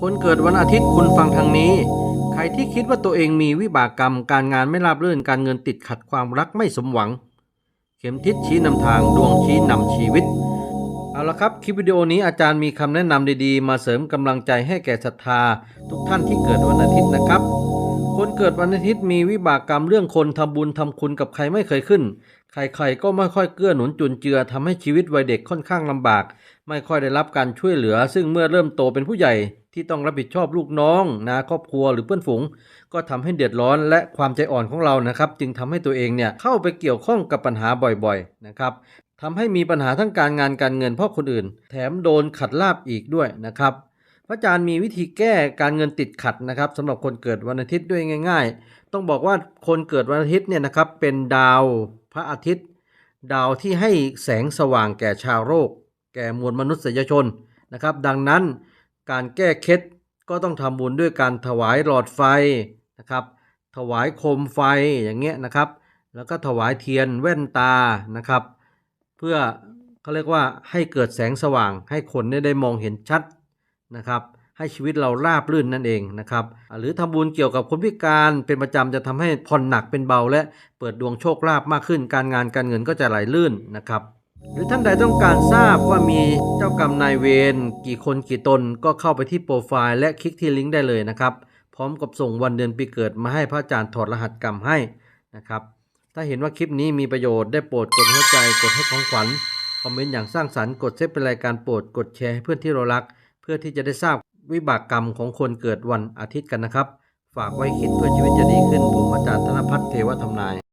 คนเกิดวันอาทิตย์คุณฟังทางนี้ ใครที่คิดว่าตัวเองมีวิบากกรรม การงานไม่ราบรื่นการเงินติดขัดความรักไม่สมหวัง เข็มทิศชี้นำทางดวงชี้นำชีวิต เอาละครับ คลิปวิดีโอนี้อาจารย์มีคำแนะนำดีๆ มาเสริมกำลังใจให้แก่ศรัทธา ทุกท่านที่เกิดวันอาทิตย์นะครับ คนเกิดวันอาทิตย์มีวิบากกรรมเรื่องคนทำบุญทำคุณกับใครไม่เคยขึ้น ใครๆก็ไม่ค่อยเกื้อหนุนจุนเจือทำให้ชีวิตวัยเด็กค่อนข้างลำบาก ไม่ค่อยได้รับการช่วยเหลือ ซึ่งเมื่อเริ่มโตเป็นผู้ใหญ่ที่ต้องรับผิดชอบลูกน้องนะครอบครัวหรือเพื่อนฝูง ก็ทำให้เดือดร้อนและความใจอ่อนของเรานะครับ จึงทำให้ตัวเองเนี่ยเข้าไปเกี่ยวข้องกับปัญหาบ่อยๆนะครับทำให้มีปัญหาทั้งการงานการเงินเพราะคนอื่น แถมโดนขัดลาบอีกด้วยนะครับ พระอาจารย์มีวิธีแก้การเงินติดขัดนะครับสำหรับคนเกิดวันอาทิตย์ด้วยง่าย ๆ ต้องบอกว่าคนเกิดวันอาทิตย์เนี่ยนะครับเป็นดาวพระอาทิตย์ ดาวที่ให้แสงสว่างแก่ชาวโลกแก่มวลมนุษยชนนะครับ ดังนั้นการแก้เคล็ดก็ต้องทำบุญด้วยการถวายหลอดไฟนะครับ ถวายโคมไฟอย่างเงี้ยนะครับ แล้วก็ถวายเทียนแว่นตานะครับ เพื่อเขาเรียกว่าให้เกิดแสงสว่างให้คนเนี่ยได้มองเห็นชัด นะครับให้ชีวิตเราราบรื่นนั่นเองนะครับ หรือทำบุญเกี่ยวกับคนพิการเป็นประจำจะทำให้ผ่อนหนักเป็นเบา และเปิดดวงโชคลาภมากขึ้น การงานการเงินก็จะไหลลื่นนะครับ หรือท่านใดต้องการทราบว่ามีเจ้ากรรมนายเวรกี่คนกี่ตนก็เข้าไปที่โปรไฟล์และคลิกที่ลิงก์ได้เลยนะครับ พร้อมกับส่งวันเดือนปีเกิดมาให้พระอาจารย์ถอดรหัสกรรมให้นะครับ ถ้าเห็นว่าคลิปนี้มีประโยชน์ได้โปรดกดหัวใจกดให้ของขวัญคอมเมนต์อย่างสร้างสรรค์กดเซฟเป็นรายการโปรดกดแชร์ให้เพื่อนที่เรารัก พื่อที่จะได้ทราบวิบากกรรมของคนเกิดวันอาทิตย์กันนะครับ ฝากไว้คิดเพื่อชีวิตจะดีขึ้น ผมอาจารย์ธนพัฒน์เทวธรรมนาย